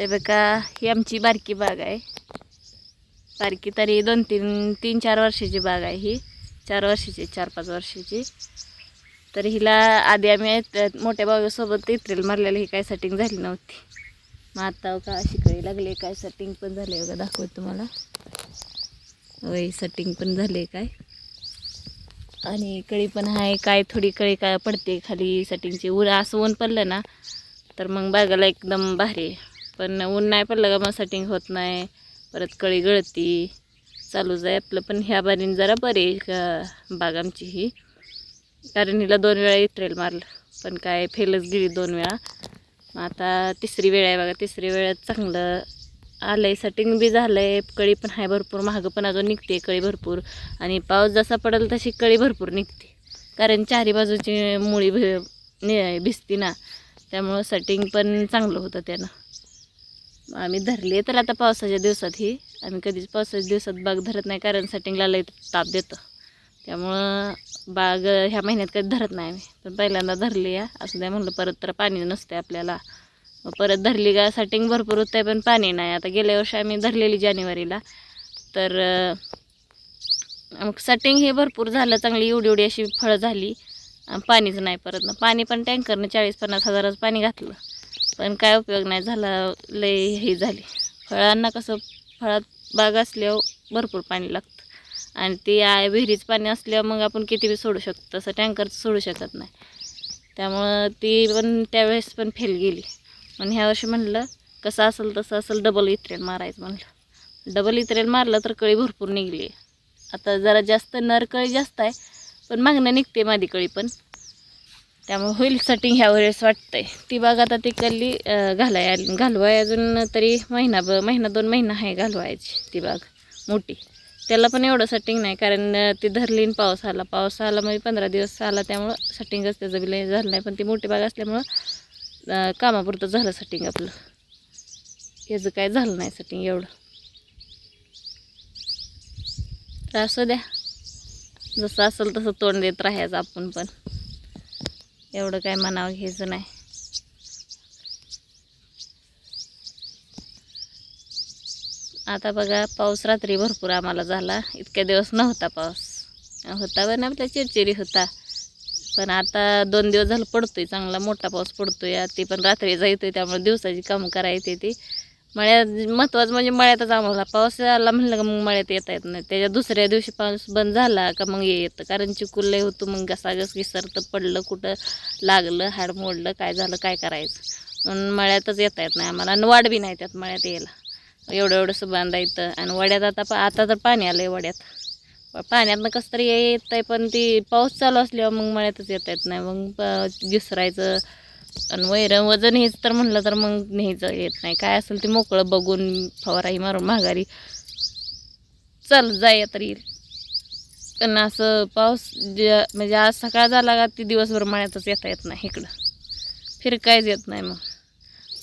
हे बघा ही आमची बारकी बाग आहे. बारकी तरी दोन तीन तीन चार वर्षाची बाग आहे ही. चार वर्षाची चार पाच वर्षाची. तर हिला आधी आम्ही मोठ्या बागेसोबत इत्रेल मारलेलं ही काय सेटिंग झाली नव्हती. मग आता हो का अशी कळी लागली काय सेटिंग पण झाले बघा दाखवत तुम्हाला. वय सेटिंग पण झाले काय. आणि कळी पण आहे काय थोडी कळी काय पडते खाली सेटिंगची उर असं ऊन पडलं ना तर मग बागाला एकदम भारी आहे. पण ऊन नाही पडलं का मग सेटिंग होत नाही. परत कळी गळती. चालूच आहे आपलं. पण ह्या बारीन जरा बरी का बाग आमची ही. कारण हिला दोन वेळा इत्रेल मारलं. पण काय फेलच गेली दोन वेळा. मग आता तिसरी वेळ आहे बघा. तिसरी वेळात चांगलं. आलं आहे सेटिंग बी झालं आहे कळी पण आहे भरपूर. महागं पण अजून निघते कळी भरपूर. आणि पाऊस जसा पडेल तशी कळी भरपूर निघते. कारण चारी बाजूची मुळी भि नि भिजती ना. त्यामुळं सेटिंग पण चांगलं होतं त्यानं. आम्ही धरले तर आता पावसाच्या दिवसात ही. आम्ही कधीच पावसाच्या दिवसात बाग धरत नाही कारण सेटिंगला लई ताप देतं. त्यामुळं बाग ह्या महिन्यात कधी धरत नाही आम्ही. पण पहिल्यांदा धरली या असं द्या म्हणलं परत तर पाणी नसते आपल्याला. मग परत धरली का सेटिंग भरपूर होत आहे पण पाणी नाही. आता गेल्या वर्षी आम्ही धरलेली जानेवारीला. तर मग सेटिंग हे भरपूर झालं चांगली एवढी एवढी अशी फळं झाली. पाणीच नाही परत. ना पाणी पण टँकरनं चाळीस पन्नास हजाराचं पाणी घातलं. पण काय उपयोग नाही झाला लय हे झाली. फळांना कसं फळात बाग असल्यावर भरपूर पाणी लागतं. आणि ते आहे विहिरीचं पाणी असल्यावर मग आपण किती बी सोडू शकतो तसं टँकरचं सोडू शकत नाही. त्यामुळं ती पण त्यावेळेस पण फेल गेली. पण ह्या वर्षी म्हणलं कसं असेल तसं असेल डबल इत्रेल मारायचं म्हणलं. डबल इत्रेल मारलं तर कळी भरपूर निघली. आता जरा जास्त नर कळी जास्त आहे पण मागणं निघते माझी कळी पण. त्यामुळे होईल सटिंग ह्या वेळेस वाटतंय. ती बाग आता ती कल्ली घालाय घालवाय अजून तरी महिना ब महिना दोन महिना आहे घालवायची ती बाग मोठी. त्याला पण एवढं सटिंग नाही कारण ती धरली पाऊस आला. पाऊस आला म्हणजे पंधरा दिवस आला त्यामुळं सटिंगच त्याचं बिल झालं नाही पण ती मोठी बाग असल्यामुळं कामापुरतं झालं सटिंग आपलं. याचं काय झालं नाही सटिंग एवढं. तर असू द्या. जसं असेल तसं तोंड देत राहायचं आपण पण. एवढं काय म्हणावं घ्यायचं नाही. आता बघा पाऊस रात्री भरपूर आम्हाला झाला. इतक्या दिवस नव्हता पाऊस. होता पण आपल्या चिरचिरी होता. पण आता दोन दिवस झालं पडतोय चांगला मोठा पाऊस पडतोय. ती पण रात्री जायतोय त्यामुळे दिवसाची कामं करायची ती. मळ्यात महत्त्वाचं म्हणजे मळ्यातच आम्हाला. पाऊस आला म्हणलं का मग मळ्यात येता येत नाही. त्याच्या दुसऱ्या दिवशी पाऊस बंद झाला का मग ये येतं. कारण चिकूल लय होतं मग घसाघस घिसरतं पडलं कुठं लागलं हाड मोडलं काय झालं काय करायचं? म्हणून मळ्यातच येता येत नाही आम्हाला. आणि वाढ बी नाही त्यात मळ्यात यायला. एवढं एवढंसं बांधायचं आणि वड्यात आता पा आता तर पाणी आलं आहे वड्यात. पाण्यातनं कसं तरी येत आहे पण ती पाऊस चालू असल्यावर मग मळ्यातच येता येत नाही. मग प- घिसरायचं आणि वैरण वजन हेच तर म्हणलं तर मग न्यायचं येत नाही. काय असेल ते मोकळं बघून फवाराही मारून माघारी. चल जाय तर. येईल पण असं पाऊस ज- म्हणजे आज सकाळ झाला का ती दिवसभर मळ्यातच येता येत नाही इकडं. फिरकायच येत नाही मग.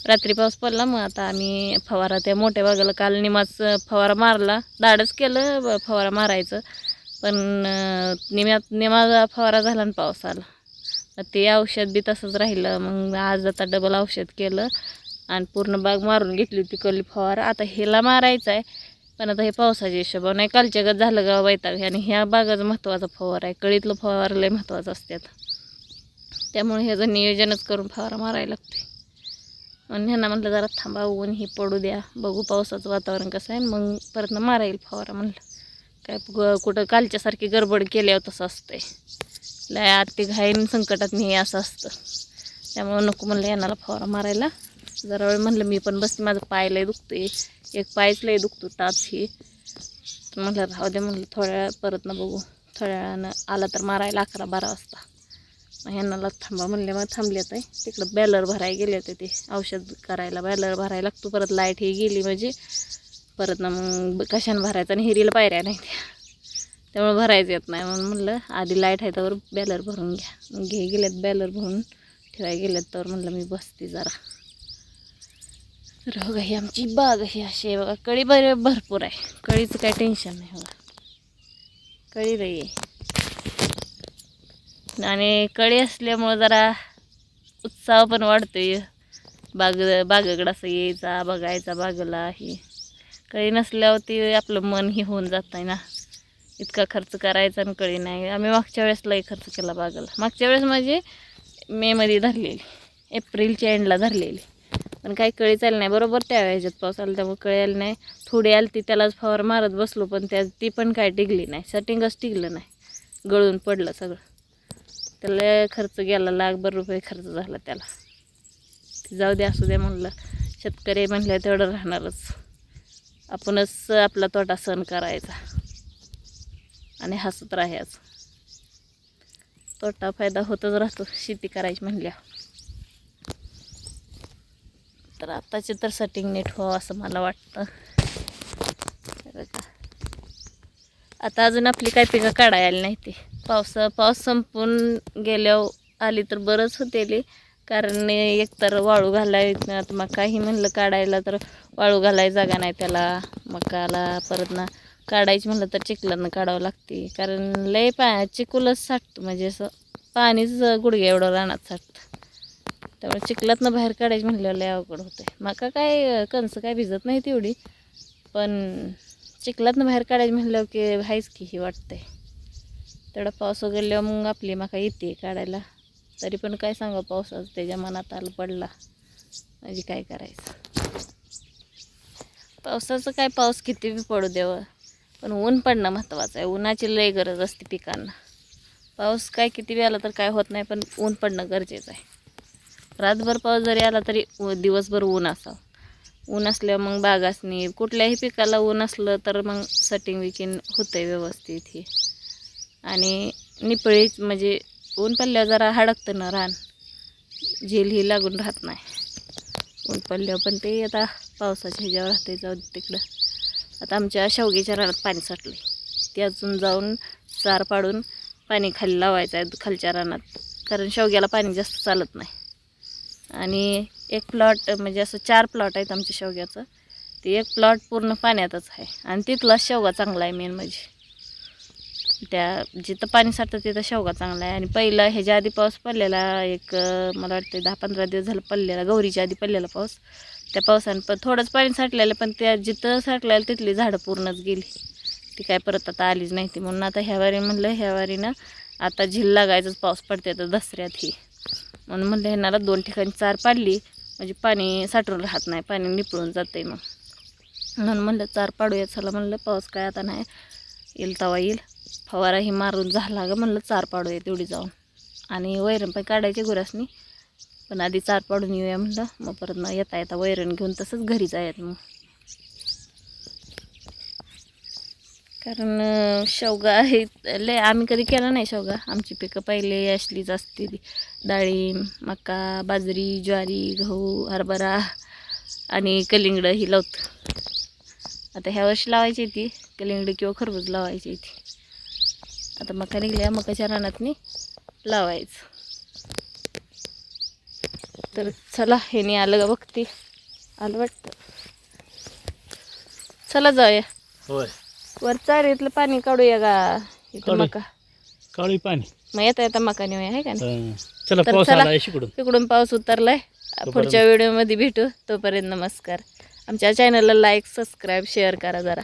रात्री पाऊस पडला मग आता आम्ही फवारा त्या मोठ्या बागाला काल निमाच फवारा मारला. दाडच केलं ब- फवारा मारायचं. पण निम्यात निमा फवारा झाला आणि पाऊस आला. ते औषध बी तसंच राहिलं. मग आज आता डबल औषध केलं आणि पूर्ण बाग मारून घेतली होती कली फवार आता ह्याला मारायचं आहे पण आता हे पावसाच्या हिशोबावर नाही. कालच्या गत झालं का वैताग. आणि ह्या बागाचं महत्त्वाचा फवारा आहे. कळीतलं फवार लय महत्त्वाचं असतात त्यामुळे ह्याचं नियोजनच करून फवारा मारायला लागते आणि ह्यांना म्हटलं जरा थांबा ऊन ही पडू द्या. बघू पावसाचं वातावरण कसं आहे. मग परत ना मारा येईल फवारा म्हणलं. काय ग- कुठं कालच्यासारखी गडबड केल्यावर तसं असतंय. लय आत्ती घाईन संकटात नाही असं असतं. त्यामुळं नको म्हणलं यांना फवारा मारायला. जरा वेळ म्हणलं मी पण बसते माझं पाय लय आहे एक पायच लय दुखतो टाच ही. तर राहू दे म्हणलं थोड्या वेळा परत ना बघू. थोड्या वेळानं आला तर मारायला अकरा बारा वाजता. मग ह्यांना थांबा म्हणले मग थांबले आहे तिकडं बॅलर भरायला गेले होते ते. औषध करायला बॅलर भरायला लागतो. परत लाइट ही गेली म्हणजे. परत ना मग कशाने भरायचं? आणि हिरीला पायऱ्या नाही त्या. त्यामुळे भरायचं येत नाही. म्हणून म्हणलं आधी लाइट आहे त्यावर बॅलर भरून घ्या. मग घे गेलेत बॅलर भरून. ठेवायला गेलेत तर म्हणलं मी बसते जरा. तर बघा ही आमची बाग ही अशी. आहे बघा कळी बरे भरपूर आहे. कळीचं काय टेन्शन नाही बघा कळी लई आहे. आणि कळी असल्यामुळं जरा उत्साह पण वाढतोय. बाग बागेकडं असं यायचा बघायचा बागेला. हे कळी नसल्यावर ते आपलं मन हे होऊन जात आहे ना. इतका खर्च करायचा आणि कळी नाही. आम्ही मागच्या वेळेस लई खर्च केला बागाला. मागच्या वेळेस म्हणजे मेमध्ये धरलेली. एप्रिलच्या एंडला धरलेली. पण काही कळी चालली नाही. बरोबर त्या ह्याच्यात पाऊस आला त्यामुळे कळी आली नाही. थोडी आली ती त्यालाच फवार मारत बसलो पण त्या ती पण काय टिकली नाही. सटिंगच टिकलं नाही. गळून पडलं सगळं. त्याला खर्च गेला लाखभर रुपये खर्च झाला त्याला. जाऊ दे असू दे म्हणलं. शेतकरी म्हणलं तेवढं राहणारच. आपणच आपला तोटा सहन करायचा. आणि हसत राहायचं तोटा फायदा होतच राहतो शेती करायची म्हणल्या. तर आताचे तर सेटिंग नीट व्हावं असं मला वाटतं. आता अजून आपली काही पिकं काढायला आली नाही ती. पावस पाऊस संपून गेल्यावर आली तर बरंच होतेली. कारण एकतर वाळू घालाय आता मग काही म्हणलं काढायला तर वाळू घालाय जागा नाही त्याला. मकाला परत ना काढायची म्हटलं तर चिखलानं काढावं लागते. कारण लय पा चिखलच साठतं. म्हणजे असं पाणीच गुडघ्या एवढं रानात साठतं. त्यामुळे चिखलातनं बाहेर काढायची म्हटल्यावर लय अवघड होते मका काय कणसं काय भिजत नाही तेवढी पण चिखलातनं बाहेर काढायची म्हटल्यावर की हायच की ही वाटतंय. तेवढा पाऊस उघडल्यावर मग आपली मका येते काढायला. तरी पण काय सांगा पावसाचं? त्याच्या मनात आलं पडला. म्हणजे काय करायचं? पावसाचं काय पाऊस किती बी पडू द्यावं पण ऊन पडणं महत्त्वाचं आहे. उन्हाची लय गरज असते पिकांना. पाऊस काय किती वेळ आला तर काय होत नाही पण ऊन पडणं गरजेचं आहे. रातभर पाऊस जरी आला तरी दिवसभर ऊन असावं. ऊन असल्यावर मग बागासनी कुठल्याही पिकाला ऊन असलं तर मग सटिंग विकिंग होतं व्यवस्थित हे. आणि निपळी म्हणजे ऊन पडल्यावर जरा हडकतं ना रान. झेल ही लागून राहत नाही. ऊन पडल्यावर पण ते आता पावसाच्या ह्याच्यावर राहते जाऊ तिकडं. आता आमच्या शेवग्याच्या रानात पाणी साठले ते अजून जाऊन चार पाडून पाणी खाली लावायचं आहे खालच्या रानात. कारण शेवग्याला पाणी जास्त चालत नाही. आणि एक प्लॉट म्हणजे असं चार प्लॉट आहेत आमच्या शेवग्याचं. ते एक प्लॉट पूर्ण पाण्यातच आहे. आणि तिथला शेवगा चांगला आहे मेन म्हणजे. त्या जिथं पाणी साठतं तिथं शेवगा चांगला आहे. आणि पहिलं ह्याच्या आधी पाऊस पडलेला एक मला वाटतं दहा पंधरा दिवस झालं पडलेला गौरीच्या आधी पडलेला पाऊस. त्या पावसानं. पण थोडंच पाणी साठलेलं पण त्या जिथं साठलेलं तिथली झाडं पूर्णच गेली. ती काय परत आता आलीच नाही ती. म्हणून आता ह्यावारी म्हणलं ह्यावारीनं आता झिल लागायचंच पाऊस पडते तर दसऱ्यात ही. म्हणून म्हणलं ह्यांना दोन ठिकाणी चार पाडली म्हणजे पाणी साठून राहत नाही पाणी निपळून जाते मग. म्हणून म्हणलं चार पाडूया चला म्हणलं पाऊस काय आता नाही. येईल तवा येईल. फवाराही मारून झाला ग म्हणलं चार पाडूया तेवढी जाऊन. आणि वैरण पण काढायची गुरासनी. पण आधी चार पाडून येऊया म्हणलं. मग परत मग येता येता वैरण घेऊन तसंच घरी जायत मग. कारण शेवगा हे लय आम्ही कधी केला नाही शेवगा. आमची पिकं पहिले असलीच असतील. डाळिंब मका बाजरी ज्वारी गहू हरभरा आणि कलिंगडं ही लावत. आता ह्या वर्षी लावायची ती. कलिंगडं किंवा खरबूज लावायची ती. आता मका निघल्या मकाच्या रानातनी लावायचं. तर चला हे नाही आलं का बघते. आलं वाटतं. चला जाऊया. होय. वर चारीतलं पाणी काढूया का इथं. मका. काळी पाणी. मग येता येता मका नेऊया आहे का नाही? हं. चला तर पाऊस चला. आला शिकडून तिकडून पाऊस उतरलाय. पुढच्या व्हिडिओमध्ये भेटू. तोपर्यंत नमस्कार. आमच्या चॅनलला लाईक सबस्क्राईब शेअर करा जरा.